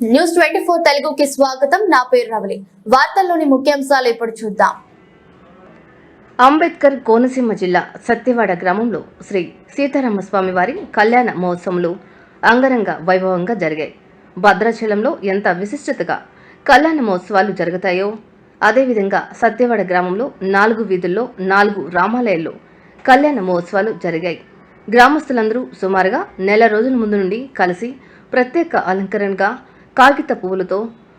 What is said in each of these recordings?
News twenty four తెలుగుకి స్వాగతం. నా పేరు రవలి. వార్తల్లోని ముఖ్యాంశాలు ఇప్పుడు చూద్దాం. అంబేద్కర్ కోనసీమ జిల్లా సత్యవాడ గ్రామంలో శ్రీ సీతారామస్వామి వారి కళ్యాణ మహోత్సవంలో అంగరంగ వైభవంగా జరిగాయి. భద్రాచలంలో ఎంత విశిష్టతగా కళ్యాణ మహోత్సవాలు జరుగుతాయో అదేవిధంగా సత్యవాడ గ్రామంలో నాలుగు వీధుల్లో నాలుగు రామాలయాల్లో కళ్యాణ మహోత్సవాలు జరిగాయి. గ్రామస్తులందరూ సుమారుగా నెల రోజుల ముందు నుండి కలిసి ప్రత్యేక అలంకరణగా కాగిత పువ్వులతో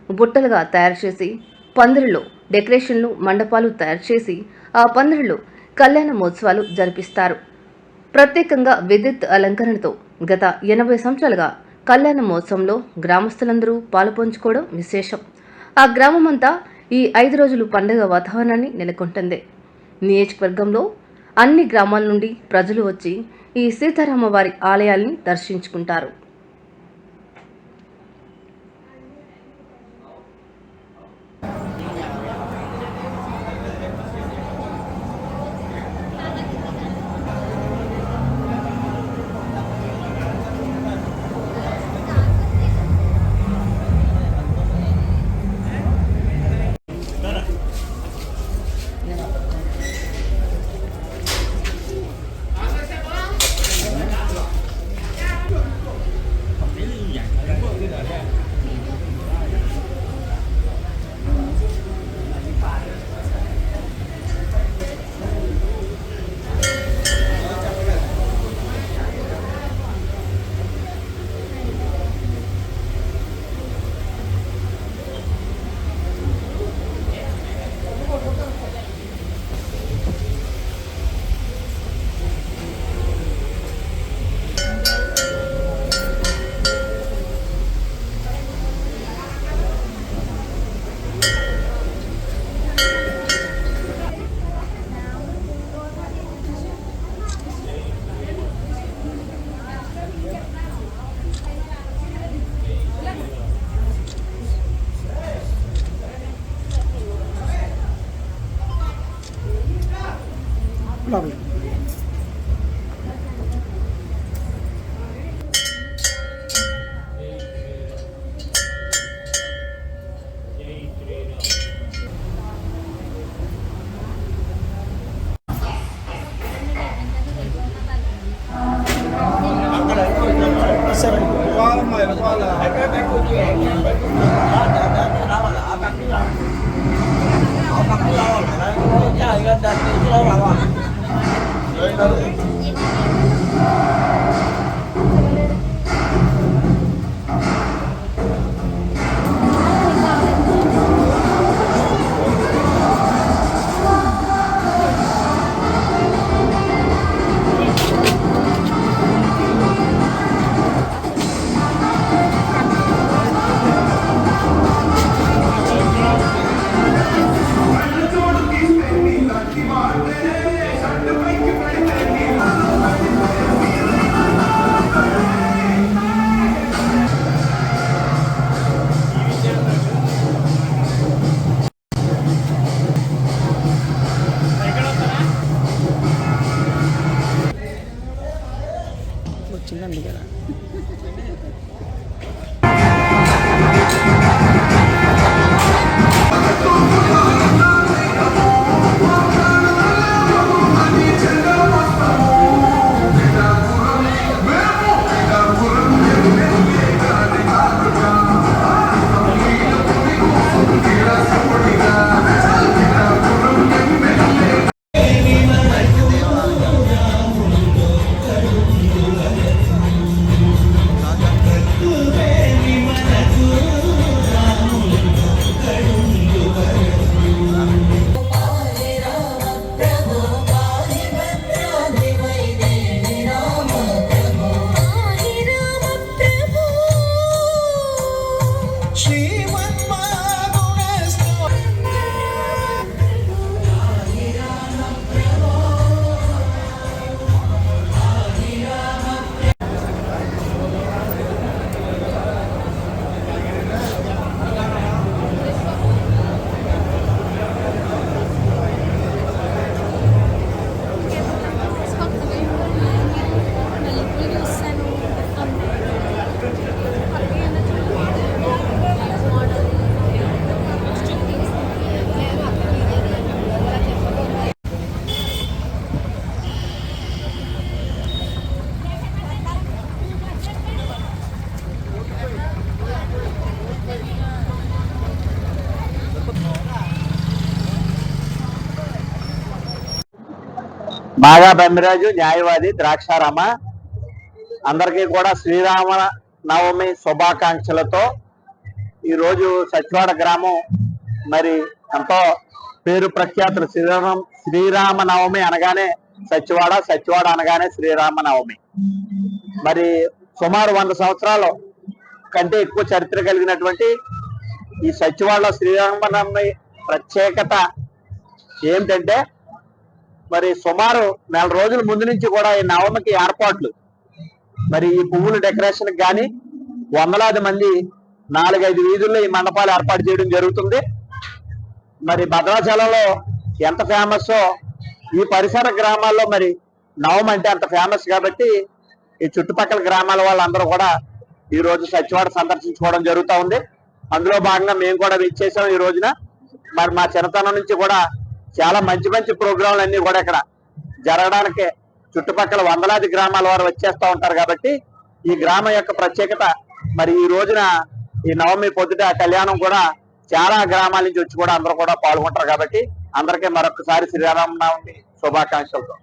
బుట్టలుగా తయారు చేసి పందిరిలో డెకరేషన్లు మండపాలు తయారు చేసి ఆ పందిరిలో కళ్యాణ మహోత్సవాలు జరిపిస్తారు. ప్రత్యేకంగా విద్యుత్ అలంకరణతో గత ఎనభై సంవత్సరాలుగా కళ్యాణ మహోత్సవంలో గ్రామస్తులందరూ పాలుపంచుకోవడం విశేషం. ఆ గ్రామమంతా ఈ ఐదు రోజులు పండుగ వాతావరణాన్ని నెలకొంటుంది. నియోజకవర్గంలో అన్ని గ్రామాల నుండి ప్రజలు వచ్చి ఈ సీతారామవారి ఆలయాల్ని దర్శించుకుంటారు. ဆက်ပြီးကွာမှကွာလာအဲ့ဒါကိုကြည့်အောင်ဒါဒါဒါဒါပါလားအပန်းကြီးလားအပန်းကြီးလားကြာရတဲ့တက်ကြောလာပါလား బాగా బెమ్మిరాజు న్యాయవాది ద్రాక్షారామ. అందరికీ కూడా శ్రీరామ నవమి శుభాకాంక్షలతో ఈరోజు సచివాడ గ్రామం మరి ఎంతో పేరు ప్రఖ్యాతులు శ్రీరామ శ్రీరామ నవమి అనగానే సచివాడ సచివాడ అనగానే శ్రీరామ నవమి. మరి సుమారు వంద సంవత్సరాలు కంటే ఎక్కువ చరిత్ర కలిగినటువంటి ఈ సచివాడలో శ్రీరామనవమి ప్రత్యేకత ఏమిటంటే మరి సుమారు నెల రోజుల ముందు నుంచి కూడా ఈ నవమికి ఏర్పాట్లు. మరి ఈ పువ్వుల డెకరేషన్ కానీ వందలాది మంది నాలుగైదు వీధుల్లో ఈ మండపాలు ఏర్పాటు చేయడం జరుగుతుంది. మరి భద్రాచలంలో ఎంత ఫేమస్ ఈ పరిసర గ్రామాల్లో మరి నవం అంటే అంత ఫేమస్ కాబట్టి ఈ చుట్టుపక్కల గ్రామాల వాళ్ళందరూ కూడా ఈ రోజు సచివాడ సందర్శించుకోవడం జరుగుతూ ఉంది. అందులో భాగంగా మేము కూడా విచ్చేసాం ఈ రోజున. మరి మా చిన్నతనం నుంచి కూడా చాలా మంచి మంచి ప్రోగ్రాంలు అన్ని కూడా ఇక్కడ జరగడానికి చుట్టుపక్కల వందలాది గ్రామాల వారు వచ్చేస్తూ ఉంటారు కాబట్టి ఈ గ్రామం యొక్క ప్రత్యేకత మరి ఈ రోజున ఈ నవమి పొద్దుట కళ్యాణం కూడా చాలా గ్రామాల నుంచి వచ్చి కూడా అందరూ కూడా పాల్గొంటారు కాబట్టి అందరికీ మరొకసారి శ్రీరామనవమి శుభాకాంక్షలతో.